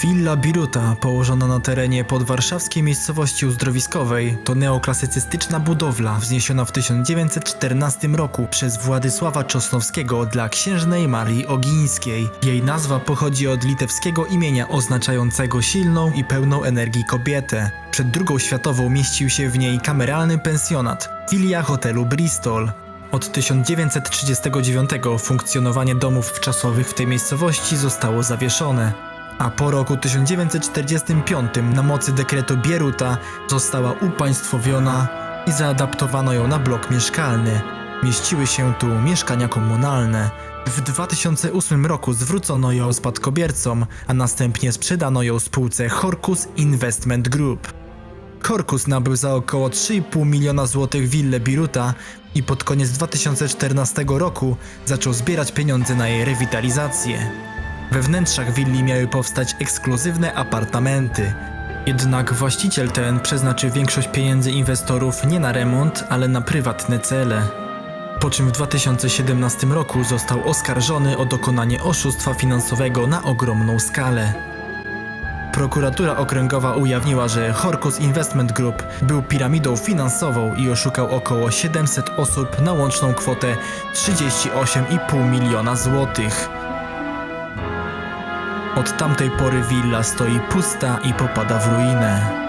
Villa Biruta, położona na terenie podwarszawskiej miejscowości uzdrowiskowej, to neoklasycystyczna budowla wzniesiona w 1914 roku przez Władysława Czosnowskiego dla księżnej Marii Ogińskiej. Jej nazwa pochodzi od litewskiego imienia oznaczającego silną i pełną energii kobietę. Przed II światową mieścił się w niej kameralny pensjonat, filia hotelu Bristol. Od 1939 funkcjonowanie domów wczasowych w tej miejscowości zostało zawieszone, a po roku 1945 na mocy dekretu Bieruta została upaństwowiona i zaadaptowano ją na blok mieszkalny. Mieściły się tu mieszkania komunalne. W 2008 roku zwrócono ją spadkobiercom, a następnie sprzedano ją spółce Horcus Investment Group. Korkus nabył za około 3,5 miliona złotych willę Biruta i pod koniec 2014 roku zaczął zbierać pieniądze na jej rewitalizację. We wnętrzach willi miały powstać ekskluzywne apartamenty. Jednak właściciel ten przeznaczył większość pieniędzy inwestorów nie na remont, ale na prywatne cele. Po czym w 2017 roku został oskarżony o dokonanie oszustwa finansowego na ogromną skalę. Prokuratura okręgowa ujawniła, że Horcus Investment Group był piramidą finansową i oszukał około 700 osób na łączną kwotę 38,5 miliona złotych. Od tamtej pory willa stoi pusta i popada w ruinę.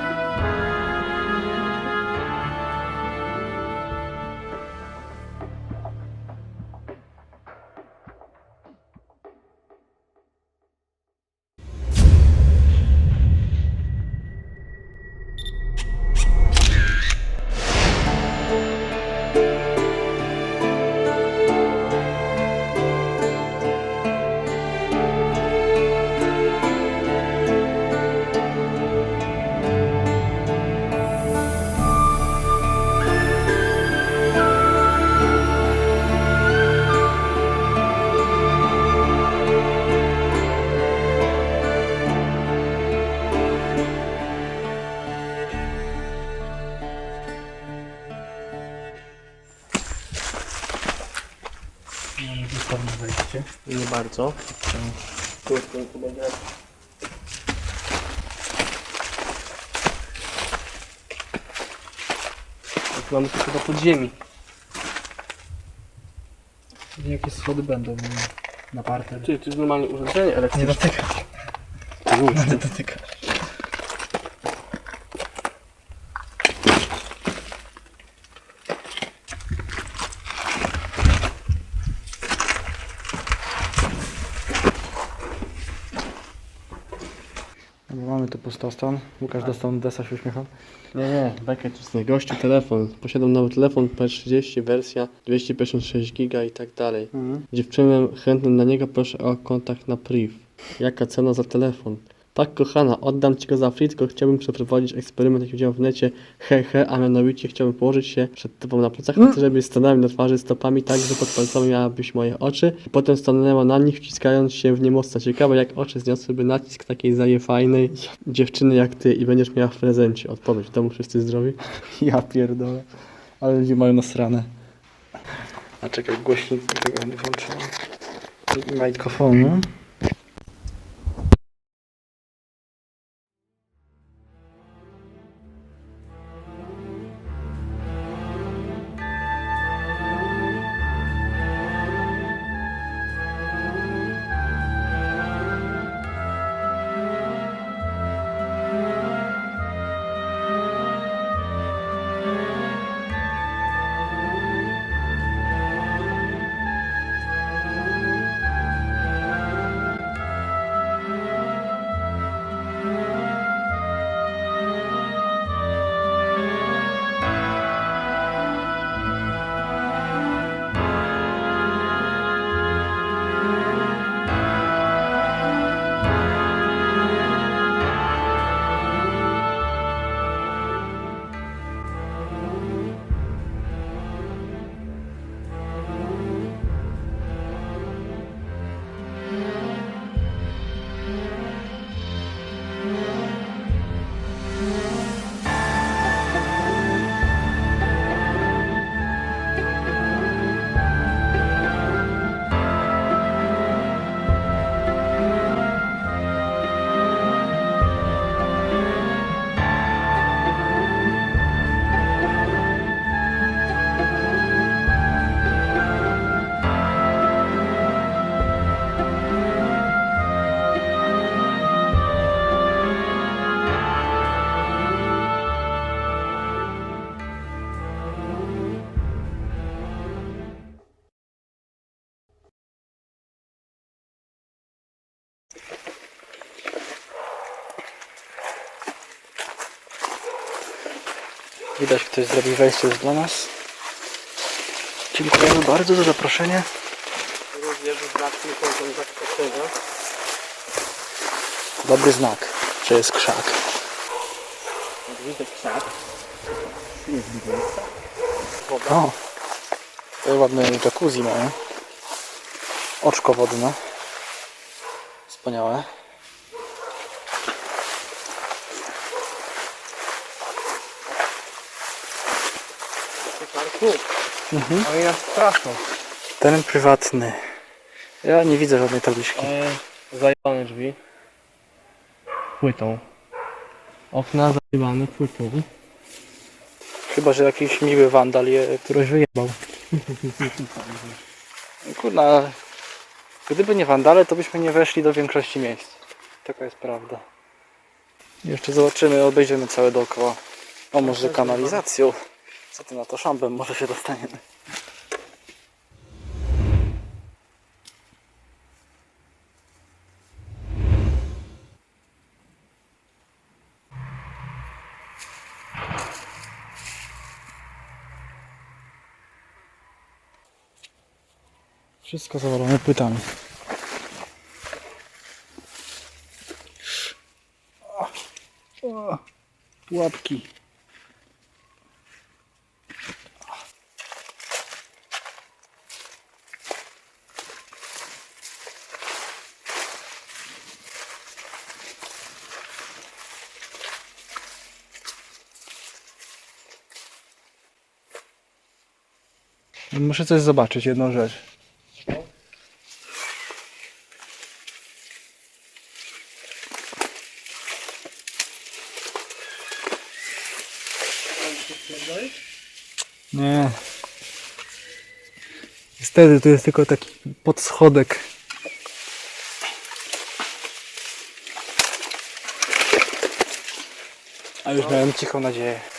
Dosłownie wejście. Nie bardzo. Krótko chyba nie. Jak mamy to chyba pod ziemi. Jakie schody będą na parter? Ty, to jest normalnie urządzenie Nie elektryczne. dotykać. Już, Nie dotykać. Mamy tu pustostan. Łukasz dostał desa się uśmiechał. Nie, nie, bekę czysty. Gościu telefon. Posiadam nowy telefon P30, wersja 256 giga i tak dalej. Dziewczynę chętny na niego proszę o kontakt na priv. Jaka cena za telefon? Tak kochana, oddam Ci go za free, tylko chciałbym przeprowadzić eksperyment, jaki widziałem w necie, he he, a mianowicie chciałbym położyć się przed Tobą na plecach, mm. żeby stanąłem na twarzy stopami tak, że pod palcami miałabyś moje oczy. I potem stanęła na nich, wciskając się w nie mocno. Ciekawe, jak oczy zniosłyby nacisk takiej zajefajnej dziewczyny jak Ty i będziesz miała w prezencie. Odpowiedź, w domu wszyscy zdrowi? Ja pierdolę. Ale ludzie mają nasrane. A czekaj, głośnik tego nie włączyłem. Mikrofonu. Widać, ktoś zrobi wejście już dla nas. Dziękujemy bardzo za zaproszenie. Również kątem zaskoczenia. Dobry znak, że jest krzak. Widzę krzak. O, tutaj ładne jacuzzi mają. Oczko wodne. Wspaniałe. Parku. Mhm. Oni nas straszą. Teren prywatny. Ja nie widzę żadnej tabliczki. E, zajebane drzwi. Płytą. Okna zajebane płytą. Chyba, że jakiś miły wandal je któroś wyjebał. Kurna, gdyby nie wandale, to byśmy nie weszli do większości miejsc. Taka jest prawda. Jeszcze zobaczymy, obejdziemy całe dookoła. O, może kanalizacją. Co ty na to szambem? Może się dostaniemy. Wszystko zawalone płytami. Pułapki. Muszę coś zobaczyć, jedną rzecz. Nie. Niestety to jest tylko taki podschodek. A już miałem cichą nadzieję.